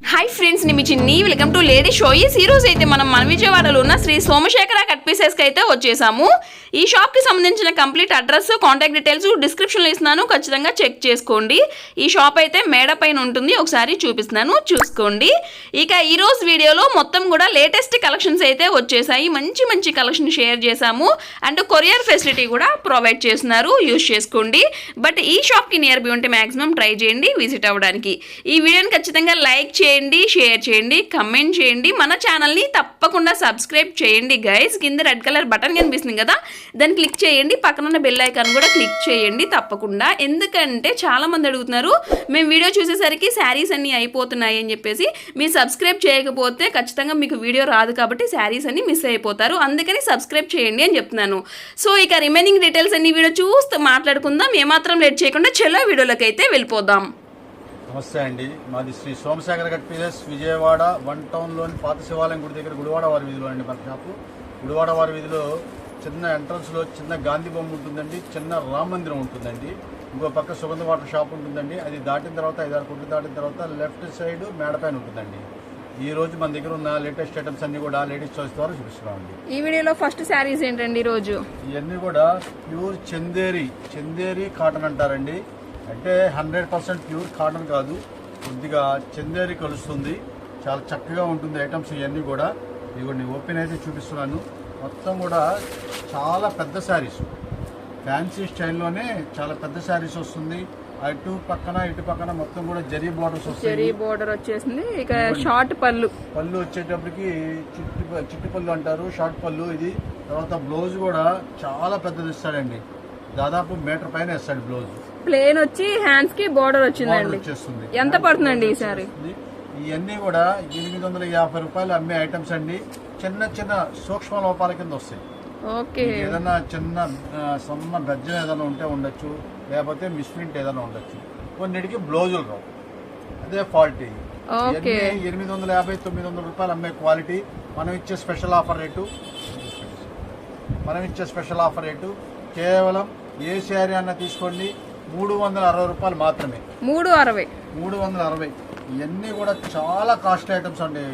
Hi friends నేను మీ చిన్ని. Welcome to lady show ఈ సీరోస్ అయితే మనం మన విజయవాడలో ఉన్న శ్రీ సోమశేఖర కట్ పీసెస్కి అయితే వచ్చేసాము. ఈ షాప్కి సంబంధించిన కంప్లీట్ అడ్రస్ కాంటాక్ట్ డీటెయిల్స్ డిస్క్రిప్షన్లో ఇస్తున్నాను. ఖచ్చితంగా చెక్ చేసుకోండి. ఈ షాప్ అయితే మేడ పైన ఉంటుంది. ఒకసారి చూపిస్తున్నాను. చూసుకోండి. ఇక ఈరోజు వీడియోలో మొత్తం కూడా లేటెస్ట్ కలెక్షన్స్ అయితే వచ్చేసాయి. మంచి మంచి కలెక్షన్ షేర్ చేశాము. అండ్ కొరియర్ ఫెసిలిటీ కూడా ప్రొవైడ్ చేస్తున్నారు. యూజ్ చేసుకోండి. బట్ ఈ షాప్కి నియర్ బై ఉంటే మాక్సిమం ట్రై చేయండి. విజిట్ అవ్వడానికి. ఈ వీడియోని ఖచ్చితంగా లైక్ చేయండి. చేయండి షేర్ చేయండి కమెంట్ చేయండి. మన ఛానల్ని తప్పకుండా సబ్స్క్రైబ్ చేయండి గైస్. కింద రెడ్ కలర్ బటన్ కనిపిస్తుంది కదా దాన్ని క్లిక్ చేయండి. పక్కన ఉన్న బెల్ ఐకాన్ కూడా క్లిక్ చేయండి తప్పకుండా. ఎందుకంటే చాలామంది అడుగుతున్నారు మేము వీడియో చూసేసరికి శారీస్ అన్నీ అయిపోతున్నాయి అని చెప్పేసి. మీరు సబ్స్క్రైబ్ చేయకపోతే ఖచ్చితంగా మీకు వీడియో రాదు కాబట్టి శారీస్ అన్ని మిస్ అయిపోతారు. అందుకని సబ్స్క్రైబ్ చేయండి అని చెప్తున్నాను. సో ఇక రిమైనింగ్ డీటెయిల్స్ అన్ని వీడియో చూస్తూ మాట్లాడుకుందాం. ఏమాత్రం లేట్ చేయకుండా చెల్లో వీడియోలోకి అయితే వెళ్ళిపోదాం. నమస్తే అండి. మాది Shri Somasekhara cut pieces Vijayawada one టౌన్లోని పాత శివాలయం గుడి దగ్గర గుడివాడ వారి వీధిలో అండి మన షాపు గుడివాడ వారి వీధిలో చిన్న ఎంట్రన్స్లో చిన్న గాంధీ బొమ్మ ఉంటుందండి చిన్న రామ మందిరం ఉంటుందండి. ఇంకో పక్క సుగంధ వాటర్ షాప్ ఉంటుందండి. అది దాటిన తర్వాత ఐదారు కొట్లు దాటిన తర్వాత లెఫ్ట్ సైడ్ మేడపైన ఉంటుందండి. ఈ రోజు మన దగ్గర ఉన్న లేటెస్ట్ ఐటమ్స్ అన్ని కూడా లేడీస్ చాయిస్ ద్వారా చూపిస్తున్నామండి. ఈ వీడియోలో ఫస్ట్ శారీస్ ఏంటండి ఈరోజు ఇవన్నీ కూడా ప్యూర్ చందేరి చందేరి కాటన్ అంటారండి. అంటే హండ్రెడ్ పర్సెంట్ ప్యూర్ కాటన్ కాదు. కొద్దిగా చందేరి కలుస్తుంది. చాలా చక్కగా ఉంటుంది ఐటమ్స్ ఇవన్నీ కూడా. ఇవన్నీ ఓపెన్ అయితే చూపిస్తున్నాను. మొత్తం కూడా చాలా పెద్ద శారీస్. ఫ్యాన్సీ స్టైల్లోనే చాలా పెద్ద శారీస్ వస్తుంది. అటు పక్కన ఇటు పక్కన మొత్తం కూడా జరీ బార్డర్స్ వస్తాయి. బోర్డర్ వచ్చేసింది. ఇక షార్ట్ పళ్ళు. పళ్ళు వచ్చేటప్పటికి చిట్టి చిట్టి పళ్ళు అంటారు. షార్ట్ పళ్ళు ఇది. తర్వాత బ్లౌజ్ కూడా చాలా పెద్దది ఇస్తాడండి. దాదాపు మీటర్ పైన ఇస్తాడు బ్లౌజ్ ప్లేన్ వచ్చి హ్యాండ్స్కి బోర్డర్ వచ్చిందండి. ఎంత పడుతుందండి ఈ సారీ ఇది- ఇవన్నీ కూడా ఎనిమిది వందల యాభై రూపాయలు అమ్మే ఐటమ్స్ అండి. చిన్న చిన్న సూక్ష్మ లోపాల కింద వస్తాయి. ఓకే. ఏదైనా చిన్న సన్న బెజ్జం ఏదైనా ఉంటే ఉండొచ్చు. లేకపోతే మిస్ప్రింట్ ఏదైనా ఉండొచ్చు. కొన్నిటికి బ్లౌజులు రావు. అదే ఫాల్ట్ ఇది. ఓకే. ఇవన్నీ ఎనిమిది వందల యాభై తొమ్మిది వందల రూపాయలు అమ్మే క్వాలిటీ మనం ఇచ్చే స్పెషల్ ఆఫర్ రేటు. మనం ఇచ్చే స్పెషల్ ఆఫర్ రేటు. కేవలం ఏ శారీ అన్న తీసుకోండి. మూడు వందల అరవై రూపాయలు మాత్రమే. మూడు అరవై. మూడు వందల అరవై. ఇవన్నీ కూడా చాలా కాస్ట్లీ ఐటమ్స్ అండి.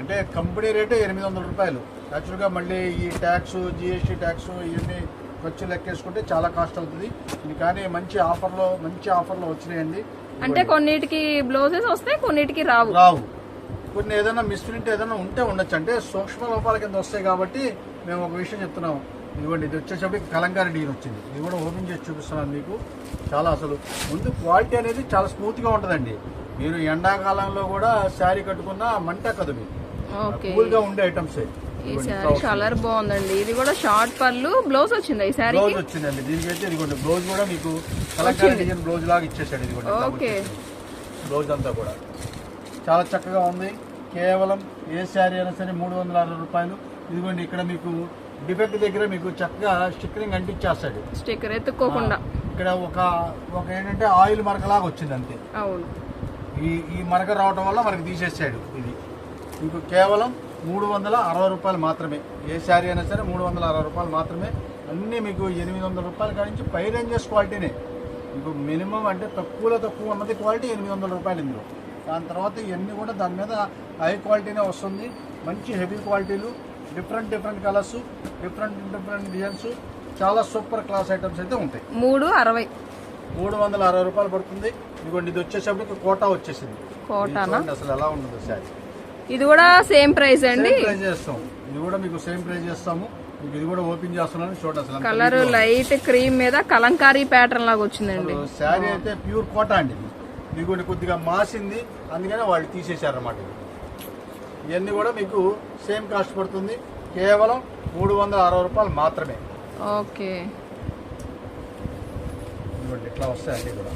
అంటే కంపెనీ రేటే ఎనిమిది వందల రూపాయలు. యాక్చువల్గా మళ్ళీ ఈ ట్యాక్స్ జిఎస్టీ ట్యాక్స్ ఇవన్నీ ఖర్చు లెక్కేసుకుంటే చాలా కాస్ట్ అవుతుంది. ఇది కానీ మంచి ఆఫర్లో మంచి ఆఫర్లో వచ్చినాయండి. అంటే కొన్నిటికి బ్లౌజెస్ వస్తాయి కొన్నిటికి రావు. రావు. కొన్ని ఏదైనా మిస్ప్రింట్ ఏదైనా ఉంటే ఉండొచ్చు. అంటే సూక్ష్మ లోపాల కింద వస్తాయి కాబట్టి మేము ఒక విషయం చెప్తున్నాం ఇదిగోండి ఇది వచ్చేసరికి కలంకారీ డీన్ వచ్చింది. ఇది కూడా ఓపెన్ చేసి చూపిస్తున్నాను మీకు. చాలా అసలు ముందు క్వాలిటీ అనేది చాలా స్మూత్గా ఉంటుందండి. మీరు ఎండాకాలంలో కూడా శారీ కట్టుకున్న మంట కదు మీకు. కూల్గా ఉండే ఐటమ్స్. కలర్ బాగుందండి. ఇది కూడా షార్ట్ పళ్ళు బ్లౌజ్ వచ్చింది ఈ బ్లౌజ్ వచ్చిందండి. దీనికైతే ఇదిగోండి బ్లౌజ్ కూడా మీకు కలంకారీ డిజైన్ బ్లౌజ్ లాగా ఇచ్చేసాడు ఇదిగోండి ఓకే. బ్లౌజ్ అంతా కూడా. చాలా చక్కగా ఉంది. కేవలం ఏ శారీ అయినా సరే మూడు వందల అరవై రూపాయలు. ఇదిగోండి ఇక్కడ మీకు డిఫెక్ట్ దగ్గర మీకు చక్కగా స్టిక్కరింగ్ అంటించేస్తాడు. స్టిక్కర్ ఎత్తుక్కోకుండా. ఇక్కడ ఒక ఒక ఏంటంటే ఆయిల్ మరకలాగా వచ్చింది అంతే. అవును. ఈ ఈ మరక రావడం వల్ల మనకి తీసేసాడు ఇది. మీకు కేవలం మూడు వందల అరవై రూపాయలు మాత్రమే. ఏ శారీ అయినా సరే మూడు వందల అరవై రూపాయలు మాత్రమే. అన్నీ మీకు ఎనిమిది వందల రూపాయల కాడి నుంచి పై రేంజెస్ క్వాలిటీనే. మీకు మినిమం అంటే తక్కువలో తక్కువ ఉన్నది క్వాలిటీ ఎనిమిది వందల రూపాయలు ఇందులో. దాని తర్వాత ఇవన్నీ కూడా దాని మీద హై క్వాలిటీనే వస్తుంది. మంచి హెవీ క్వాలిటీలు. Different different colours different different designs చాలా సూపర్ క్లాస్ ఐటమ్స్ అయితే ఉంటాయి. మూడు అరవై. మూడు వందల అరవై రూపాయలు పడుతుంది. ఇదిగోండి ఇది వచ్చేసరికి కోటా వచ్చేసింది. కోటానా? అసలు ఎలా ఉండదు శారీ. ఇది కూడా సేమ్ ప్రైస్ అండి? ప్రైస్ చేస్తాం. ఇది కూడా మీకు సేమ్ ప్రైస్ చేస్తాము. మీకు ఇది కూడా ఓపెన్ చేస్తున్నాను చూడండి కలర్. లైట్ క్రీమ్ మీద కలంకారీ ప్యాటర్న్ లాగా వచ్చిందండి. శారీ అయితే ప్యూర్ కోటా అండి ఇది. కూడా కొద్దిగా మాసింది. అందుకనే వాళ్ళు తీసేశారన్నమాట ఇది. ఇవన్నీ కూడా మీకు సేమ్ కాస్ట్ పడుతుంది. కేవలం మూడు వందల అరవై రూపాయలు మాత్రమే. ఓకే. ఇట్లా వస్తాయండి కూడా.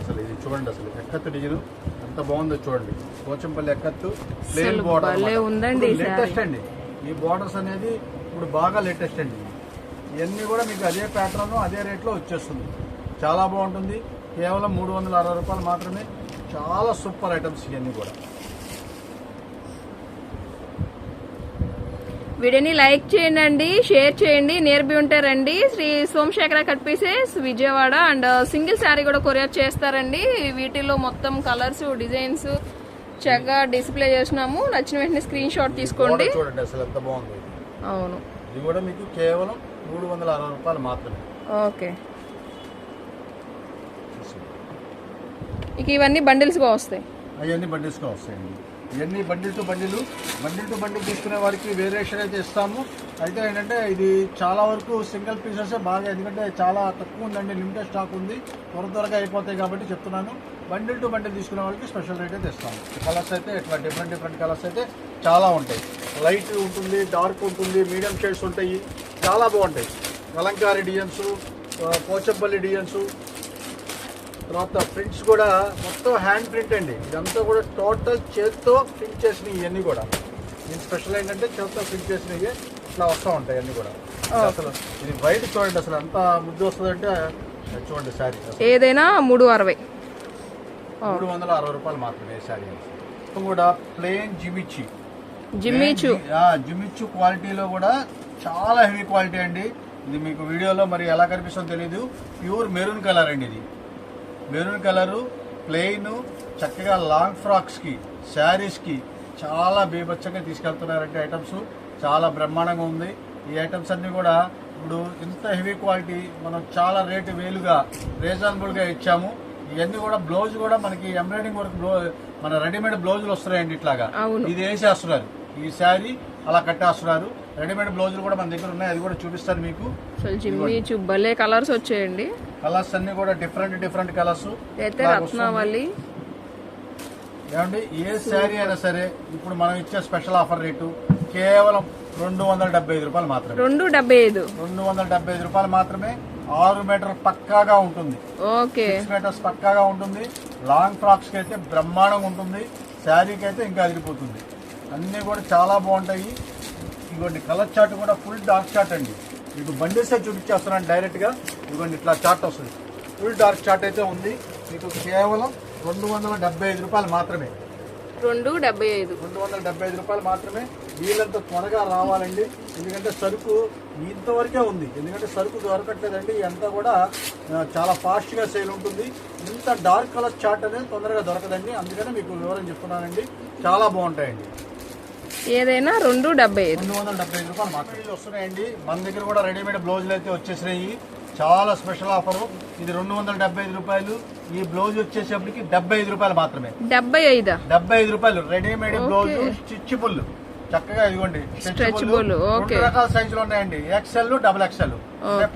అసలు ఇది చూడండి అసలు ఎక్కత్తు డిజైన్. ఎంత బాగుందో చూడండి. పోచంపల్లి ఎక్కత్తు ప్లేన్ బోర్డర్ ఉందండి లేటెస్ట్ అండి. ఈ బోర్డర్స్ అనేది ఇప్పుడు బాగా లేటెస్ట్ అండి. ఇవన్నీ కూడా మీకు అదే ప్యాటర్న్ అదే రేట్లో వచ్చేస్తుంది. చాలా బాగుంటుంది. కేవలం మూడు వందల అరవై రూపాయలు మాత్రమే చాలా సూపర్ ఐటమ్స్ ఇవన్నీ కూడా. వీడియోని లైక్ చేయండి షేర్ చేయండి నేర్పి ఉంటారండి Shri Somasekhara cut pieces Vijayawada and single sari కూడా కొరియర్ చేస్తారండి. వీటిలో మొత్తం కలర్స్ డిజైన్స్ చక్కగా డిస్ప్లే చేసినాము. నచ్చిన వెంటనే స్క్రీన్ షాట్ తీసుకోండి. Border చూడండి అసలు ఎంత బాగుంది. అవును. ఇది కూడా మీకు కేవలం మూడు వందల అరవై రూపాయలు మాత్రమే. ఓకే. ఇక ఇవన్నీ బండిల్స్గా వస్తాయి. అవన్నీ బండిల్స్గా వస్తాయండి. ఇవన్నీ bundle to bundle bundle to bundle తీసుకునే వారికి వేరియేషన్ అయితే ఇస్తాము. అయితే ఏంటంటే ఇది చాలా వరకు సింగిల్ పీసెస్ బాగా ఎందుకంటే చాలా తక్కువ ఉందండి లిమిటెడ్ స్టాక్ ఉంది. త్వర త్వరగా అయిపోతాయి కాబట్టి చెప్తున్నాను. బండిల్ టు బండిల్ తీసుకునే వాళ్ళకి స్పెషల్ రేట్ అయితే ఇస్తాము. కలర్స్ అయితే ఇట్లా డిఫరెంట్ డిఫరెంట్ కలర్స్ అయితే చాలా ఉంటాయి. లైట్ ఉంటుంది డార్క్ ఉంటుంది మీడియం షేడ్స్ ఉంటాయి చాలా బాగుంటాయి. కలంకారీ డిజైన్స్ పోచంపల్లి డిజైన్స్ తర్వాత ప్రింట్స్ కూడా మొత్తం హ్యాండ్ ప్రింట్ అండి. ఇదంతా కూడా టోటల్ చేత్తో ప్రింట్ చేసినవి ఇవన్నీ కూడా. దీని స్పెషల్ ఏంటంటే చేత్తో ప్రింట్ చేసినవి ఇట్లా వస్తూ ఉంటాయి అన్నీ కూడా. అసలు ఇది బయట చూడండి అసలు ఎంత ముద్దు వస్తుందంటే చూడండి శారీ. ఏదైనా మూడు అరవై. మూడు వందల అరవై రూపాయలు మాత్రమే శారీ కూడా ప్లెయిన్ జిమిచ్చి జిమ్మీచు జిమిచ్చు క్వాలిటీలో కూడా చాలా హెవీ క్వాలిటీ అండి. ఇది మీకు వీడియోలో మరి ఎలా కనిపిస్తుందో తెలియదు ప్యూర్ మెరూన్ కలర్ అండి ఇది. మెరూన్ కలరు ప్లెయిన్ చక్కగా లాంగ్ ఫ్రాక్స్కి శారీస్కి చాలా బీభత్సంగా తీసుకెళ్తున్నారంటే ఐటమ్స్. చాలా బ్రహ్మాండంగా ఉంది. ఈ ఐటమ్స్ అన్నీ కూడా ఇప్పుడు ఇంత హెవీ క్వాలిటీ మనం చాలా రేటు వేలుగా రీజనబుల్గా ఇచ్చాము. ఇవన్నీ కూడా బ్లౌజ్ కూడా మనకి ఎంబ్రాయిడింగ్ వర్క్ మన రెడీమేడ్ బ్లౌజులు వస్తున్నాయండి ఇట్లాగా. ఇది వేసేస్తున్నారు. ఈ శారీ అలా కట్టేస్తున్నారు. రెడీమేడ్ బ్లౌజులు కూడా మన దగ్గర ఉన్నాయి. అది కూడా చూపిస్తాను మీకు. భలే కలర్స్ వచ్చాయండి. కలర్స్ అన్ని కూడా డిఫరెంట్ డిఫరెంట్ కలర్స్. అయితే రత్నావళి. ఏమండి? ఏ శారీ అయినా సరే ఇప్పుడు మనం ఇచ్చే స్పెషల్ ఆఫర్ రేటు కేవలం రెండు వందల డెబ్బై ఐదు రూపాయలు మాత్రమే. రెండు డెబ్బై ఐదు. రెండు వందల డెబ్బై ఐదు రూపాయలు మాత్రమే ఆరు మీటర్ పక్కాగా ఉంటుంది. ఓకే. సిక్స్ మీటర్స్ పక్కాగా ఉంటుంది. లాంగ్ ఫ్రాక్స్కి అయితే బ్రహ్మాండంగా ఉంటుంది. శారీకి అయితే ఇంకా అదిరిపోతుంది. అన్నీ కూడా చాలా బాగుంటాయి. ఇదిగోండి కలర్ చార్ట్ కూడా ఫుల్ డార్క్ చార్ట్ అండి. మీకు బండిసే చూపించేస్తున్నాను డైరెక్ట్గా ఇదిగోండి ఇట్లా చార్ట్ వస్తుంది. ఫుల్ డార్క్ చార్ట్ అయితే ఉంది. మీకు కేవలం రెండు వందల డెబ్బై ఐదు రూపాయలు మాత్రమే. రెండు డెబ్బై ఐదు. రెండు వందల డెబ్బై ఐదు రూపాయలు మాత్రమే. వీళ్ళంత త్వరగా రావాలండి. ఎందుకంటే సరుకు ఇంతవరకే ఉంది. ఎందుకంటే సరుకు దొరకట్లేదండి. అంతా కూడా చాలా ఫాస్ట్గా సేల్ ఉంటుంది. ఇంత డార్క్ కలర్ చార్ట్ అనేది తొందరగా దొరకదండి. అందుకనే మీకు వివరం చెప్తున్నానండి. చాలా బాగుంటాయండి. ఏదైనా రెండు డెబ్బై రెండు వందల డెబ్బై ఐదు రూపాయలు మాత్రమే. వస్తున్నాయండి. మన దగ్గర కూడా రెడీమేడ్ బ్లౌజులు అయితే వచ్చేసినాయి. చాలా స్పెషల్ ఆఫరు. ఇది రెండు వందల డెబ్బై ఐదు రూపాయలు. ఈ బ్లౌజ్ వచ్చేసేపటికి డెబ్బై ఐదు రూపాయలు మాత్రమే. డెబ్బై ఐదా? డెబ్బై ఐదు రూపాయలు. రెడీమేడ్ బ్లౌజ్ స్టిచ్బుల్ చక్కగా ఇదిగోండి. రెండు రకాల సైజులు ఉన్నాయండి. ఎక్సెల్ డబుల్ ఎక్సెల్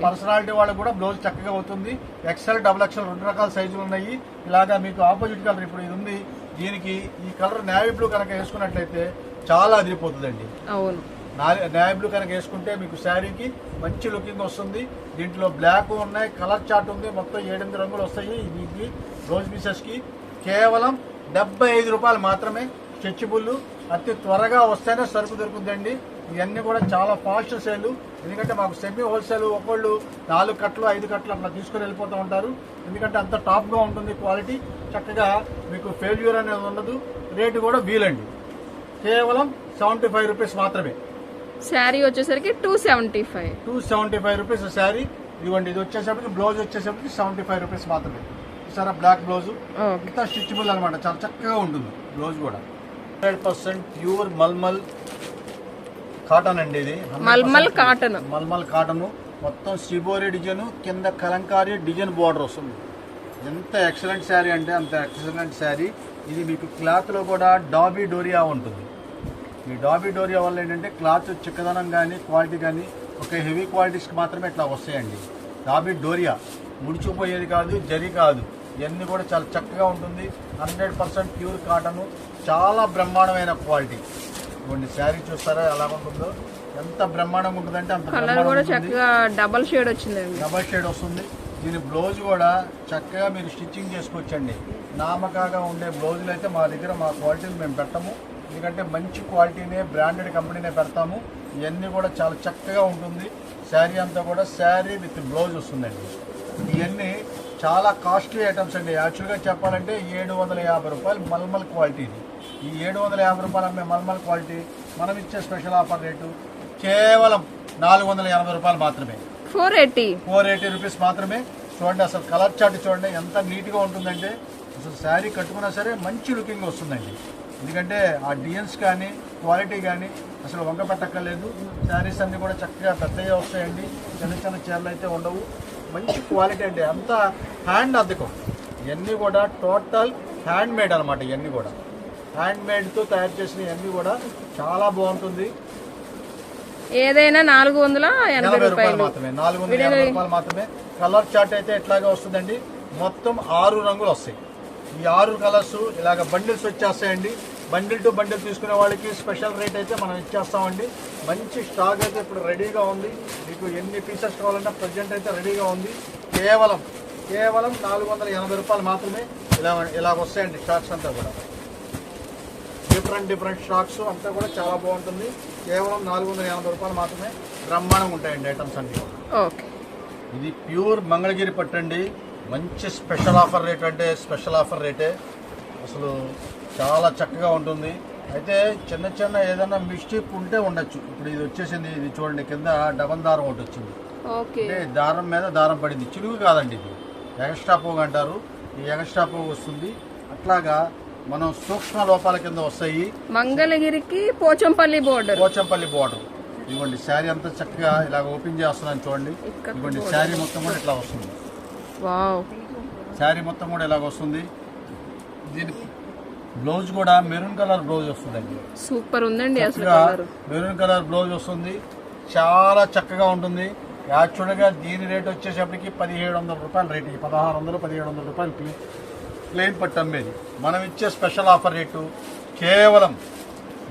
పర్సనాలిటీ వాళ్ళకి కూడా బ్లౌజ్ చక్కగా అవుతుంది. ఎక్సెల్ డబుల్ ఎక్సెల్ రెండు రకాల సైజులు ఉన్నాయి. ఇలాగా మీకు ఆపోజిట్ కలర్ ఇప్పుడు ఇది ఉంది. దీనికి ఈ కలర్ నేవీ బ్లూ కనుక వేసుకున్నట్లయితే చాలా అదిరిపోతుందండి. అవును. నా- బ్లూ కనుక వేసుకుంటే మీకు శారీకి మంచి లుకింగ్ వస్తుంది. దీంట్లో బ్లాక్ ఉన్నాయి కలర్ చార్ట్ ఉంది మొత్తం ఏడెనిమిది రంగులు వస్తాయి. దీనికి రోజ్ పీసెస్కి కేవలం డెబ్బై ఐదు రూపాయలు మాత్రమే స్ట్రెచ్బుల్లు. అతి త్వరగా వస్తేనే సరుకు దొరుకుతుందండి. ఇవన్నీ కూడా చాలా ఫాస్ట్ సేల్. ఎందుకంటే మాకు సెమీ హోల్సేల్ ఒకళ్ళు నాలుగు కట్టలు ఐదు కట్టలు అట్లా తీసుకుని వెళ్ళిపోతూ ఉంటారు. ఎందుకంటే అంత టాప్గా ఉంటుంది క్వాలిటీ. చక్కగా మీకు ఫెయిల్యూర్ అనేది ఉండదు. రేటు కూడా వీలండి. కేవలం సెవెంటీ ఫైవ్ రూపీస్ మాత్రమే. శారీ వచ్చేసరికి two seventy five two seventy five rupees sari. ఇదిగోండి ఇది వచ్చేసరికి బ్లౌజ్ వచ్చేసరికి సెవెంటీ ఫైవ్ రూపీస్ మాత్రమే. సార్ బ్లాక్ బ్లౌజ్ ఇంత స్టిచ్బుల్ అనమాట చాలా చక్కగా ఉంటుంది బ్లౌజ్ కూడా. Hundred percent pure mulmul cotton అండి ఇది. 100% మల్మల్ కాటన్. మల్మల్ కాటన్. మొత్తం శ్రీబోరి డిజైన్ కింద కలంకారీ డిజైన్ బార్డర్ వస్తుంది. ఎంత ఎక్సలెంట్ శారీ అంటే అంత ఎక్సలెంట్ శారీ. ఇది మీకు క్లాత్లో కూడా డాబీ డోరియా ఉంటుంది. ఈ డాబీ డోరియా వల్ల ఏంటంటే క్లాత్ చిక్కదనం కానీ క్వాలిటీ కానీ ఒక హెవీ క్వాలిటీస్కి మాత్రమే ఇట్లా వస్తాయండి. డాబీ డోరియా ముడిచిపోయేది కాదు జరి కాదు. ఇవన్నీ కూడా చాలా చక్కగా ఉంటుంది. హండ్రెడ్ పర్సెంట్ ప్యూర్ కాటన్ చాలా బ్రహ్మాండమైన క్వాలిటీ. కొన్ని శారీ చూస్తారా ఎలా ఉంటుందో? ఎంత బ్రహ్మాండంగా ఉంటుందంటే అంత కలర్ బ్రహ్మాండంగా కూడా ఉంటుంది. చక్కగా డబల్ షేడ్ వచ్చిందండి. డబల్ షేడ్ వస్తుంది. దీని బ్లౌజ్ కూడా చక్కగా మీరు స్టిచ్చింగ్ చేసుకోవచ్చండి. నామకాగా ఉండే బ్లౌజులు అయితే మా దగ్గర మా క్వాలిటీలు మేము పెట్టము. ఎందుకంటే మంచి క్వాలిటీనే బ్రాండెడ్ కంపెనీనే పెడతాము. ఇవన్నీ కూడా చాలా చక్కగా ఉంటుంది. శారీ అంతా కూడా శారీ విత్ బ్లౌజ్ వస్తుందండి. ఇవన్నీ చాలా కాస్ట్లీ ఐటమ్స్ అండి. యాక్చువల్గా చెప్పాలంటే ఏడు వందల యాభై రూపాయలు మల్మల్ క్వాలిటీ ఈ ఏడు వందల యాభై రూపాయలు అమ్మే మల్మల్ క్వాలిటీ మనం ఇచ్చే స్పెషల్ ఆఫర్ రేటు కేవలం నాలుగు వందల ఎనభై రూపాయలు మాత్రమే. Four eighty. Four eighty rupees మాత్రమే. చూడండి అసలు కలర్ చార్ట్ చూడండి ఎంత నీట్గా ఉంటుందంటే అసలు శారీ కట్టుకున్నా సరే మంచి లుకింగ్ వస్తుందండి. ఎందుకంటే ఆ డిజైన్స్ కానీ క్వాలిటీ కానీ అసలు వంక పెట్టక్కర్లేదు. శారీస్ అన్నీ కూడా చక్కగా పెద్దగా వస్తాయండి. చిన్న చిన్న చీరలు అయితే ఉండవు. మంచి క్వాలిటీ అండి. అంతా హ్యాండ్ అద్దకం. ఇవన్నీ కూడా టోటల్ హ్యాండ్ మేడ్ అనమాట ఇవన్నీ కూడా. హ్యాండ్ మేడ్తో తయారు చేసిన ఇవన్నీ కూడా చాలా బాగుంటుంది. ఏదైనా నాలుగు వందల ఎనభై రూపాయలు మాత్రమే. నాలుగు వందల ఎనభై రూపాయలు మాత్రమే. కలర్ చార్ట్ అయితే ఎట్లాగే వస్తుందండి. మొత్తం ఆరు రంగులు వస్తాయి. ఈ ఆరు కలర్స్ ఇలాగ బండిల్స్ వచ్చేస్తాయండి. బండిల్ టు బండిల్ తీసుకునే వాళ్ళకి స్పెషల్ రేట్ అయితే మనం ఇచ్చేస్తామండి. మంచి స్టాక్ అయితే ఇప్పుడు రెడీగా ఉంది. మీకు ఎన్ని పీసెస్ కావాలన్నా ప్రజెంట్ అయితే రెడీగా ఉంది. కేవలం కేవలం నాలుగు వందల ఎనభై రూపాయలు మాత్రమే ఇలా ఇలాగ వస్తాయండి స్టాక్స్ అంతా కూడా. డిఫరెంట్ డిఫరెంట్ స్టాక్స్ అంతా కూడా చాలా బాగుంటుంది. కేవలం నాలుగు వందల ఎనభై రూపాయలు మాత్రమే బ్రహ్మాండంగా ఉంటాయండి ఐటమ్స్ అన్ని ఇది ప్యూర్ మంగళగిరి పట్టండి. మంచి స్పెషల్ ఆఫర్ రేట్ అంటే స్పెషల్ ఆఫర్ రేటే. అసలు చాలా చక్కగా ఉంటుంది. అయితే చిన్న చిన్న ఏదైనా మిస్టేక్ ఉంటే ఉండొచ్చు. ఇప్పుడు ఇది వచ్చేసింది ఇది చూడండి కింద డబల్ దారం ఒకటి వచ్చింది. అంటే దారం మీద దారం పడింది. చిలుగు కాదండి ఇది. ఎగస్ట్రా పోగు అంటారు. ఈ ఎగస్ట్రా పోగు వస్తుంది. అట్లాగా మనం సూక్ష్మ లోపాల కింద వస్తాయి. మంగళగిరికి పోచంపల్లి బోర్డర్ పోచంపల్లి బార్డర్ ఇదిగోండి శారీ అంతా చక్కగా ఇలాగ ఓపెన్ చేస్తున్నాను చూడండి. ఇదిగోండి శారీ మొత్తం కూడా ఇట్లా వస్తుంది. శారీ మొత్తం కూడా ఇలాగ వస్తుంది. దీని బ్లౌజ్ కూడా మెరూన్ కలర్ బ్లౌజ్ వస్తుందండి సూపర్ ఉందండి అసలు మెరూన్ కలర్ బ్లౌజ్ వస్తుంది. చాలా చక్కగా ఉంటుంది. యాక్చువల్గా దీని రేట్ వచ్చేసప్పటికి పదిహేడు వందల రూపాయలు రేట్. పదహారు వందలు పదిహేడు వందల రూపాయలు ప్లే- ప్లెయిన్ పట్టు అమ్మేది. మనం ఇచ్చే స్పెషల్ ఆఫర్ రేటు కేవలం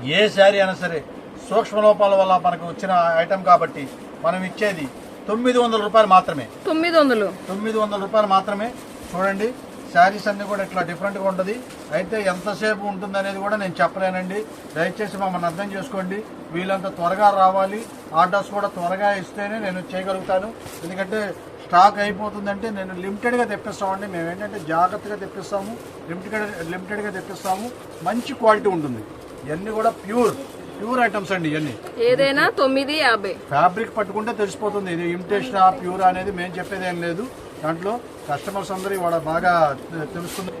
ఏ శారీ అయినా సరే సూక్ష్మ లోపాల వల్ల మనకు వచ్చిన ఐటమ్ కాబట్టి మనం ఇచ్చేది తొమ్మిది వందల రూపాయలు మాత్రమే. తొమ్మిది వందలు. తొమ్మిది వందల రూపాయలు మాత్రమే. చూడండి శారీస్ అన్ని కూడా ఇట్లా డిఫరెంట్గా ఉంటుంది. అయితే ఎంతసేపు ఉంటుంది అనేది కూడా నేను చెప్పలేనండి. దయచేసి మమ్మల్ని అర్థం చేసుకోండి. వీళ్ళంత త్వరగా రావాలి. ఆర్డర్స్ కూడా త్వరగా ఇస్తేనే నేను చేయగలుగుతాను. ఎందుకంటే స్టాక్ అయిపోతుందంటే నేను లిమిటెడ్గా తెప్పిస్తామండి. మేము ఏంటంటే జాగ్రత్తగా తెప్పిస్తాము. లిమిటెడ్ లిమిటెడ్గా తెప్పిస్తాము. మంచి క్వాలిటీ ఉంటుంది. ఇవన్నీ కూడా ప్యూర్ ప్యూర్ ఐటమ్స్ అండి ఇవన్నీ. ఏదైనా తొమ్మిది యాభై. ఫ్యాబ్రిక్ పట్టుకుంటే తెలిసిపోతుంది. ఇది ఇమిటేషన్ ప్యూర్ అనేది మేము చెప్పేది ఏం లేదు. దాంట్లో కస్టమర్స్ అందరూ ఇవాళ బాగా తెలుస్తుంది.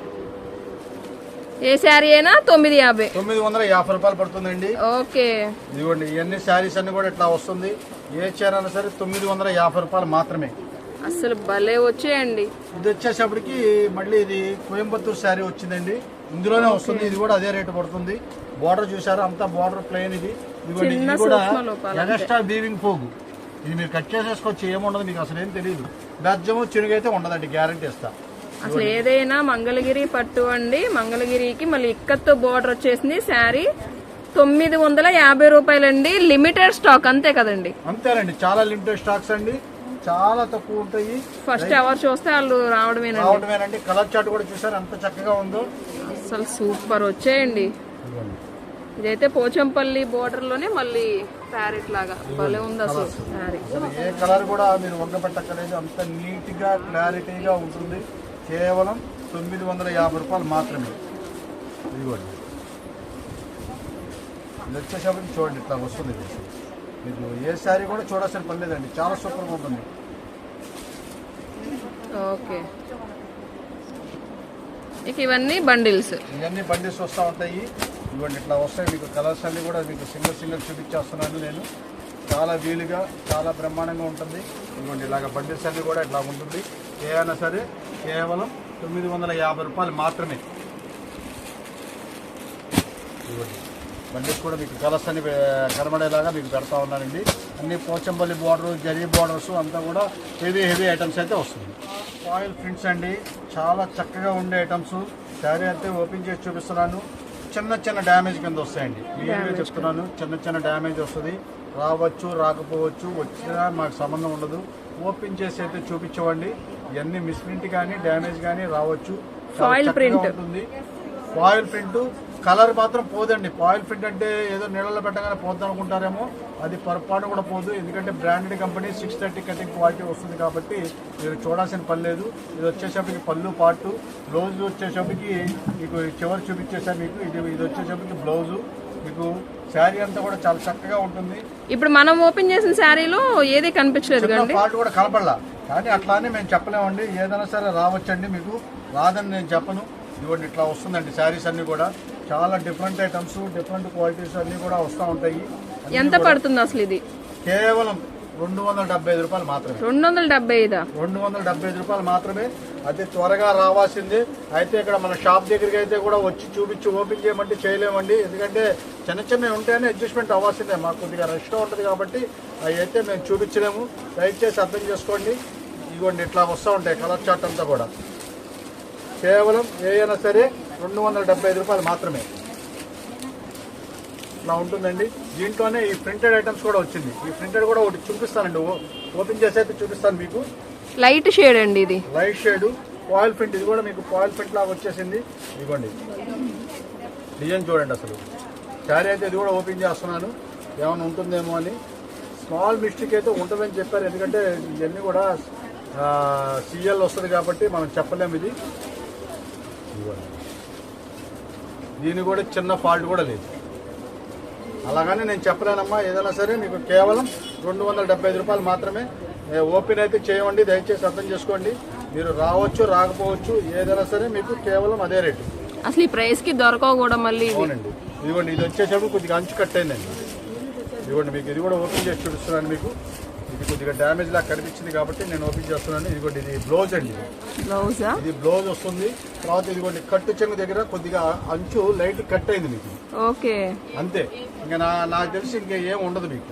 ఏ శారీ అయినా తొమ్మిది యాభై. తొమ్మిది వందల యాభై రూపాయలు పడుతుందండి. ఓకే. ఇదిగోండి ఇవన్నీ శారీస్ అన్ని కూడా ఇట్లా వస్తుంది. ఏ చీర అయినా సరే తొమ్మిది వందల యాభై రూపాయలు మాత్రమే. అసలు భలే వచ్చేయండి. ఇది వచ్చేసప్పటికి మళ్ళీ ఇది కోయంబత్తూరు శారీ వచ్చిందండి. ఇందులోనే వస్తుంది ఇది కూడా అదే రేటు పడుతుంది. బార్డర్ చూసారా? అంతా బార్డర్ ప్లెయిన్ ఇది. ఇదిగోండి ఇది కూడా. ఎగస్ట్రా బీవింగ్ పోగు. ఇది మీరు కట్ చేసేసుకోవచ్చు ఏముండదు మీకు అసలు ఏం తెలియదు బెజ్జము చినుగైతే ఉండదండి గ్యారంటీ ఇస్తా. అసలు ఏదైనా మంగళగిరి పట్టు అండి మంగళగిరికి మళ్ళీ ఇక్కత్తో బోర్డర్ వచ్చేసింది శారీ. తొమ్మిది వందల యాభై రూపాయలండి లిమిటెడ్ స్టాక్ అంతే కదండి. అంతేనండి చాలా లిమిటెడ్ స్టాక్స్ అండి చాలా తక్కువ ఉంటాయి. ఫస్ట్ ఎవరు చూస్తే వాళ్ళు రావడమేనండి. రావడమేనండి కలర్ చార్ట్ కూడా చూసారు ఎంత చక్కగా ఉందో. అసలు సూపర్ వచ్చేయండి. ఇదైతే పోచంపల్లి బోర్డర్లోనే మళ్ళీ ప్యారెట్ లాగా భలే ఉంది అసలు ఏ కలర్ కూడా మీరు వంక పెట్టక్కర్లేదు అంత నీట్గా క్లారిటీగా ఉంటుంది. కేవలం తొమ్మిది వందల యాభై రూపాయలు మాత్రమే. ఇదిగోండి. ఇది వచ్చేసరికి చూడండి ఇట్లా వస్తుంది మీకు ఏ శారీ కూడా చూడాల్సిన పని లేదండి. చాలా సూపర్గా ఉంటుంది. ఓకే. ఇక ఇవన్నీ బండిల్స్. ఇవన్నీ బండిస్ వస్తూ ఉంటాయి. ఇవ్వండి ఇట్లా వస్తాయి. మీకు కలర్స్ అన్నీ కూడా మీకు సింగిల్ సింగిల్ చూపించేస్తున్నాను నేను. చాలా వీలుగా చాలా బ్రహ్మాండంగా ఉంటుంది. ఇవ్వండి ఇలాగ బండిల్స్ అన్నీ కూడా ఇట్లా ఉంటుంది. ఏమైనా సరే కేవలం తొమ్మిది వందల యాభై రూపాయలు మాత్రమే. ఇవ్వండి బండిల్స్ కూడా మీకు కలర్స్ అన్ని కనబడేలాగా మీకు పెడతా ఉన్నానండి. అన్ని పోచంపల్లి బార్డర్ జరీ బార్డర్స్ అంతా కూడా హెవీ హెవీ ఐటమ్స్ అయితే వస్తుంది. ఆయిల్ ప్రింట్స్ అండి. చాలా చక్కగా ఉండే ఐటమ్స్ శారీ అయితే ఓపెన్ చేసి చూపిస్తున్నాను. చిన్న చిన్న డ్యామేజ్ కింద వస్తాయండి. క్లియర్గా చెప్తున్నాను చిన్న చిన్న డ్యామేజ్ వస్తుంది. రావచ్చు రాకపోవచ్చు వచ్చినా మాకు సంబంధం ఉండదు. ఓపెన్ చేసి అయితే చూపించవండి. ఇవన్నీ మిస్ప్రింట్ కానీ డ్యామేజ్ కానీ రావచ్చు. print. ఉంటుంది. ఫాయిల్ ప్రింట్ కలర్ మాత్రం పోదండి. ఫాయిల్ ప్రింట్ అంటే ఏదో నీళ్ళలో పెట్టగానే పోద్ది అనుకుంటారేమో అది పొరపాటు కూడా పోదు. ఎందుకంటే branded company six thirty cutting quality వస్తుంది కాబట్టి మీరు చూడాల్సిన పని లేదు. ఇది వచ్చేసరికి పళ్ళు పాటు బ్లౌజ్ వచ్చేసరికి మీకు చివరి చూపించేసా మీకు. ఇది ఇది వచ్చేసరికి బ్లౌజు. మీకు శారీ అంతా కూడా చాలా చక్కగా ఉంటుంది. ఇప్పుడు మనం ఓపెన్ చేసిన శారీలో ఏది కనిపించలేదు పార్ట్ కూడా కనపడలా. కానీ అట్లానే మేము చెప్పలేమండి. ఏదైనా సరే రావచ్చండి మీకు. రాదని నేను చెప్పను. ఇదిగోండి ఇట్లా వస్తుందండి శారీస్ అన్ని కూడా. చాలా డిఫరెంట్ ఐటమ్స్ డిఫరెంట్ క్వాలిటీస్ అన్ని కూడా వస్తూ ఉంటాయి. ఎంత పడుతుంది అసలు ఇది? కేవలం రెండు వందల డెబ్బై ఐదు రూపాయలు మాత్రమే. రెండు వందల డెబ్బై ఐదా? రెండు వందల డెబ్బై ఐదు రూపాయలు మాత్రమే. అతి త్వరగా రావాల్సిందే. అయితే ఇక్కడ మన షాప్ దగ్గరికి అయితే కూడా వచ్చి చూపించి ఓపెన్ చేయమంటే చేయలేమండి. ఎందుకంటే చిన్న చిన్నవి ఉంటేనే అడ్జస్ట్మెంట్ అవ్వాల్సిందే. మాకు కొద్దిగా రష్గా ఉంటుంది కాబట్టి అవి అయితే మేము చూపించలేము. దయచేసి అర్థం చేసుకోండి. ఇదిగోండి ఇట్లా వస్తూ ఉంటాయి కలర్ చార్ట్ అంతా కూడా. కేవలం ఏ అయినా సరే రెండు వందల డెబ్బై ఐదు రూపాయలు మాత్రమే. ఇట్లా ఉంటుందండి. దీంట్లోనే ఈ ప్రింటెడ్ ఐటమ్స్ కూడా వచ్చింది. ఈ ప్రింటెడ్ కూడా ఒకటి చూపిస్తానండి. ఓ- ఓపెన్ చేసి అయితే చూపిస్తాను మీకు. లైట్ షేడ్ అండి ఇది. Light shade foil print. ఇది కూడా మీకు పాయిల్ ప్రింట్ లాగా వచ్చేసింది. ఇదిగోండి. డిజైన్ చూడండి అసలు. శారీ అయితే ఇది కూడా ఓపెన్ చేస్తున్నాను. ఏమైనా ఉంటుందేమో అని. స్మాల్ మిస్టేక్ అయితే ఉంటుందని చెప్పారు. ఎందుకంటే ఇవన్నీ కూడా సిఎల్ వస్తుంది కాబట్టి మనం చెప్పలేము ఇది. ఇదిగోండి. దీని కూడా చిన్న ఫాల్ట్ కూడా లేదు. అలాగని నేను చెప్పలేనమ్మా ఏదైనా సరే మీకు కేవలం రెండు వందల డెబ్బై ఐదు రూపాయలు మాత్రమే ఓపెన్ అయితే చేయండి దయచేసి అర్థం చేసుకోండి. మీరు రావచ్చు రాకపోవచ్చు ఏదైనా సరే మీకు కేవలం అదే రేటు అసలు ఈ ప్రైస్కి దొరకవు కూడా మళ్ళీ. అవునండి. ఇదిగోండి ఇది వచ్చేటప్పుడు కొద్దిగా అంచు కట్ అయిందండి ఇదిగోండి మీకు ఇది కూడా ఓపెన్ చేసి చూపిస్తున్నాను మీకు. ఇది కొద్దిగా డ్యామేజ్ లాగా కనిపించింది కాబట్టి నేను ఓపెన్ చేస్తున్నాను. ఇదిగోండి ఇది బ్లౌజ్ అండి. బ్లౌజా ఇది బ్లౌజ్ వస్తుంది. తర్వాత ఇదిగోండి కట్టు చెంగు దగ్గర కొద్దిగా అంచు లైట్ కట్ అయింది మీకు. ఓకే. అంతే. ఇంకా నా నాకు తెలిసి ఇంకా ఏం ఉండదు మీకు.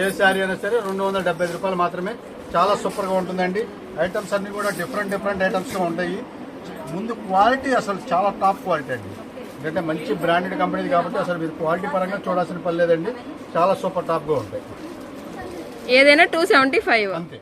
ఏ శారీ అయినా సరే రెండు వందల డెబ్బై ఐదు రూపాయలు మాత్రమే. చాలా సూపర్గా ఉంటుందండి. ఐటమ్స్ అన్ని కూడా డిఫరెంట్ డిఫరెంట్ ఐటమ్స్గా ఉంటాయి. ముందు క్వాలిటీ అసలు చాలా టాప్ క్వాలిటీ అండి. ఎందుకంటే మంచి బ్రాండెడ్ కంపెనీ కాబట్టి అసలు మీరు క్వాలిటీ పరంగా చూడాల్సిన పని లేదండి. చాలా సూపర్ టాప్గా ఉంటాయి. ఏదైనా టూ సెవెంటీ ఫైవ్ అంతే.